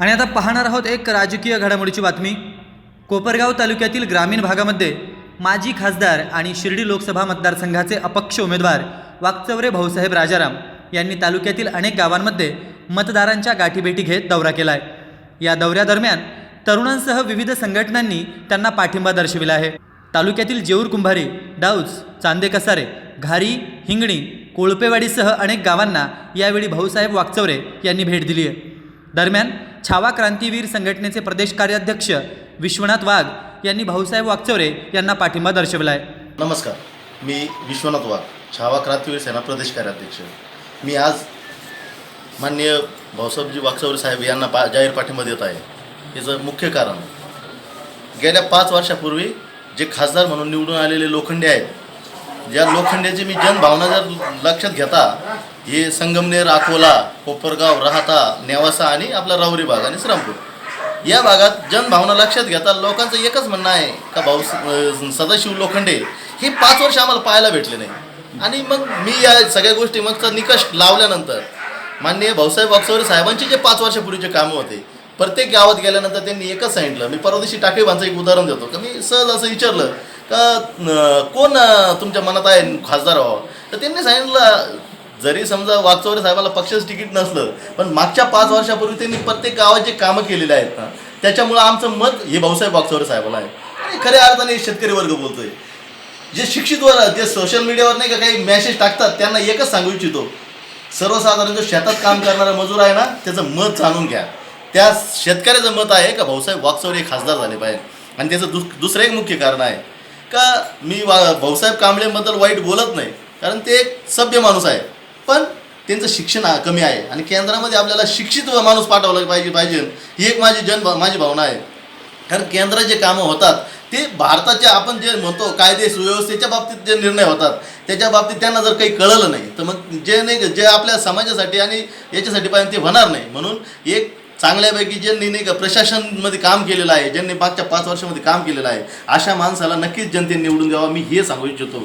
आणि आता पाहणार आहोत एक राजकीय घडामोडीची बातमी. कोपरगाव तालुक्यातील ग्रामीण भागामध्ये माजी खासदार आणि शिर्डी लोकसभा मतदारसंघाचे अपक्ष उमेदवार वाकचौरे भाऊसाहेब राजाराम यांनी तालुक्यातील अनेक गावांमध्ये मतदारांच्या गाठीभेटी घेत दौरा केला आहे या दौऱ्यादरम्यान तरुणांसह विविध संघटनांनी त्यांना पाठिंबा दर्शविला आहे. तालुक्यातील जेऊर कुंभारी डाऊज चांदे कसारे घारी हिंगणी कोळपेवाडीसह अनेक गावांना यावेळी भाऊसाहेब वाकचौरे यांनी भेट दिली आहे. दरम्यान छावा क्रांतीवीर संघटनेचे प्रदेश कार्याध्यक्ष विश्वनाथ वाघ यांनी भाऊसाहेब वाकचौरे यांना पाठिंबा दर्शवला आहे नमस्कार. मी विश्वनाथ वाघ छावा क्रांतीवीर सेना प्रदेश कार्याध्यक्ष. मी आज माननीय भाऊसाहेबजी वागचौरे साहेब यांना पा जाहीर पाठिंबा देत आहे. याचं मुख्य कारण गेल्या पाच वर्षापूर्वी जे खासदार म्हणून निवडून आलेले लोखंडे आहेत ज्या लोखंड्याची मी जनभावना जर लक्षात घेता हे संगमनेर अकोला कोपरगाव राहता नेवासा आणि आपला राहुरी भाग आणि श्रमपूर. या भागात जनभावना लक्षात घेता लोकांचं एकच म्हणणं आहे का भाऊ सदाशिव लोखंडे हे पाच वर्ष आम्हाला पाहायला भेटले नाही. आणि मग मी या सगळ्या गोष्टी मग निकष लावल्यानंतर माननीय भाऊसाहेब वागचौरे साहेबांचे जे पाच वर्षापूर्वीचे कामं होते प्रत्येक गावात गेल्यानंतर त्यांनी एकच सांगितलं. मी परवा दिवशी टाकेबांचं एक उदाहरण देतो. का मी सहज असं विचारलं का कोण तुमच्या मनात आहे खासदार व्हावं? तर त्यांनी सांगितलं जरी समजा वागचौरे साहेबाला पक्षाचं तिकीट नसलं पण मागच्या पाच वर्षापूर्वी त्यांनी प्रत्येक गावात जे कामं केलेले आहेत ना त्याच्यामुळं आमचं मत हे भाऊसाहेब वागचौरे साहेबाला आहे. आणि खऱ्या अर्थाने शेतकरी वर्ग बोलतोय. जे शिक्षित वर्ग जे सोशल मीडियावर नाही का काही मेसेज टाकतात त्यांना एकच सांगू इच्छितो. सर्वसाधारण जो शेतात काम करणारा मजूर आहे ना त्याचं मत जाणून घ्या. त्या शेतकऱ्याचं मत आहे का भाऊसाहेब वागचौरे हे खासदार झाले पाहिजे? आणि त्याचं दुस दुसरं एक मुख्य कारण आहे का मी वा भाऊसाहेब कांबळेबद्दल वाईट बोलत नाही कारण ते एक सभ्य माणूस आहे. पण त्यांचं शिक्षण हा कमी आहे. आणि केंद्रामध्ये आपल्याला शिक्षित माणूस पाठवला पाहिजे पाहिजे. ही एक माझी जन माझी भावना आहे. कारण केंद्रात जे कामं होतात ते भारताच्या आपण जे म्हणतो कायदे सुव्यवस्थेच्या बाबतीत जे निर्णय होतात त्याच्या बाबतीत त्यांना जर काही कळलं नाही तर मग जे नाही जे आपल्या समाजासाठी आणि याच्यासाठी पाहिजे ते होणार नाही. म्हणून एक चांगल्यापैकी ज्यांनी नाही का प्रशासनमध्ये काम केलेलं आहे ज्यांनी मागच्या पाच वर्षामध्ये काम केलेलं आहे अशा माणसाला नक्कीच जनतेने निवडून द्यावा. मी हे सांगू इच्छितो.